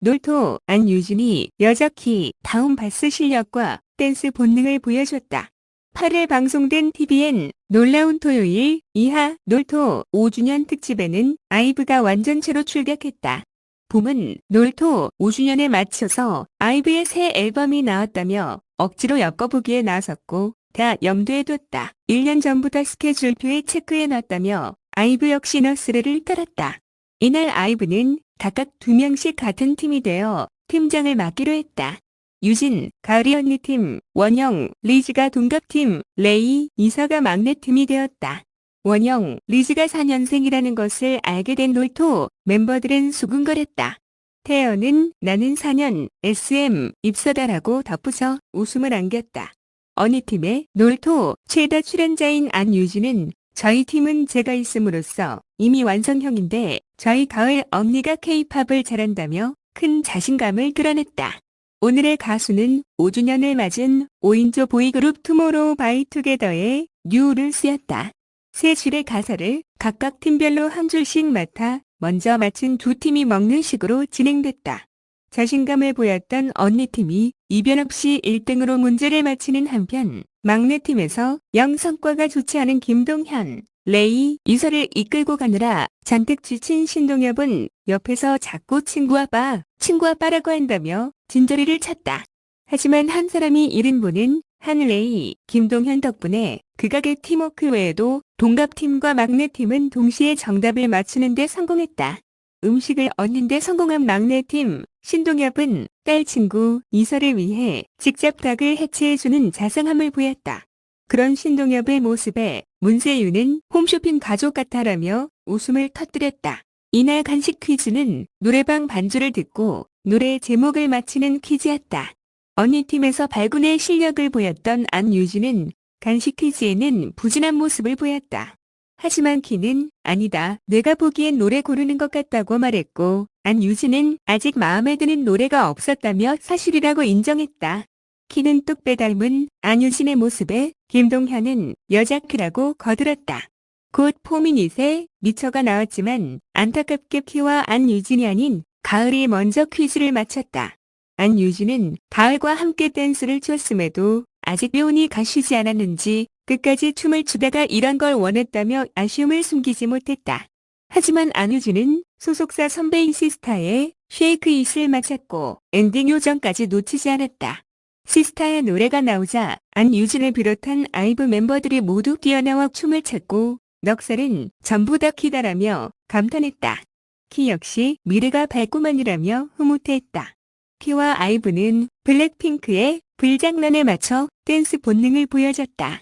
놀토, 안유진이 여자키 다운 바스 실력과 댄스 본능을 보여줬다. 8일 방송된 TVN 놀라운 토요일 이하 놀토 5주년 특집에는 아이브가 완전체로 출격했다. 봄은 놀토 5주년에 맞춰서 아이브의 새 앨범이 나왔다며 억지로 엮어보기에 나섰고 다 염두에 뒀다. 1년 전부터 스케줄표에 체크해놨다며 아이브 역시 너스레를 따랐다. 이날 아이브는 각각 두 명씩 같은 팀이 되어 팀장을 맡기로 했다. 유진, 가을이 언니 팀, 원영, 리즈가 동갑팀, 레이, 이사가 막내팀이 되었다. 원영, 리즈가 4년생이라는 것을 알게 된 놀토 멤버들은 수군거렸다. 태연은 나는 4년 SM 입사다라고 덧붙여 웃음을 안겼다. 어느 팀의 놀토 최다 출연자인 안유진은 저희 팀은 제가 있음으로써 이미 완성형인데 저희 가을 언니가 케이팝을 잘한다며 큰 자신감을 드러냈다. 오늘의 가수는 5주년을 맞은 5인조 보이그룹 투모로우 바이 투게더의 뉴를 쓰였다. 세 줄의 가사를 각각 팀별로 한 줄씩 맡아 먼저 맞춘 두 팀이 먹는 식으로 진행됐다. 자신감을 보였던 언니팀이 이변 없이 1등으로 문제를 맞히는 한편 막내팀에서 영 성과가 좋지 않은 김동현, 레이, 이설을 이끌고 가느라 잔뜩 지친 신동엽은 옆에서 자꾸 친구와 빠, 친구와 빠라고 한다며 진저리를 쳤다. 하지만 한 사람이 잃은 분은 한 레이, 김동현 덕분에 극악의 팀워크 외에도 동갑팀과 막내팀은 동시에 정답을 맞추는 데 성공했다. 음식을 얻는 데 성공한 막내팀 신동엽은 딸 친구 이설을 위해 직접 닭을 해체해주는 자상함을 보였다. 그런 신동엽의 모습에 문세윤은 홈쇼핑 가족 같아라며 웃음을 터뜨렸다. 이날 간식 퀴즈는 노래방 반주를 듣고 노래 제목을 맞히는 퀴즈였다. 언니 팀에서 발군의 실력을 보였던 안유진은 간식 퀴즈에는 부진한 모습을 보였다. 하지만 키는 아니다. 내가 보기엔 노래 고르는 것 같다고 말했고 안유진은 아직 마음에 드는 노래가 없었다며 사실이라고 인정했다. 키는 뚝배 닮은 안유진의 모습에 김동현은 여자 키라고 거들었다. 곧 포미닛의 미처가 나왔지만 안타깝게 키와 안유진이 아닌 가을이 먼저 퀴즈를 마쳤다. 안유진은 가을과 함께 댄스를 췄음에도 아직 묘운이 가시지 않았는지 끝까지 춤을 추다가 이런 걸 원했다며 아쉬움을 숨기지 못했다. 하지만 안유진은 소속사 선배인 시스타의 쉐이크 이슬 마쳤고 엔딩 요정까지 놓치지 않았다. 시스타의 노래가 나오자 안유진을 비롯한 아이브 멤버들이 모두 뛰어나와 춤을 췄고 넉살은 전부 다 키다라며 감탄했다. 키 역시 미래가 밝구만이라며 흐뭇해했다. 키와 아이브는 블랙핑크의 불장난에 맞춰 댄스 본능을 보여줬다.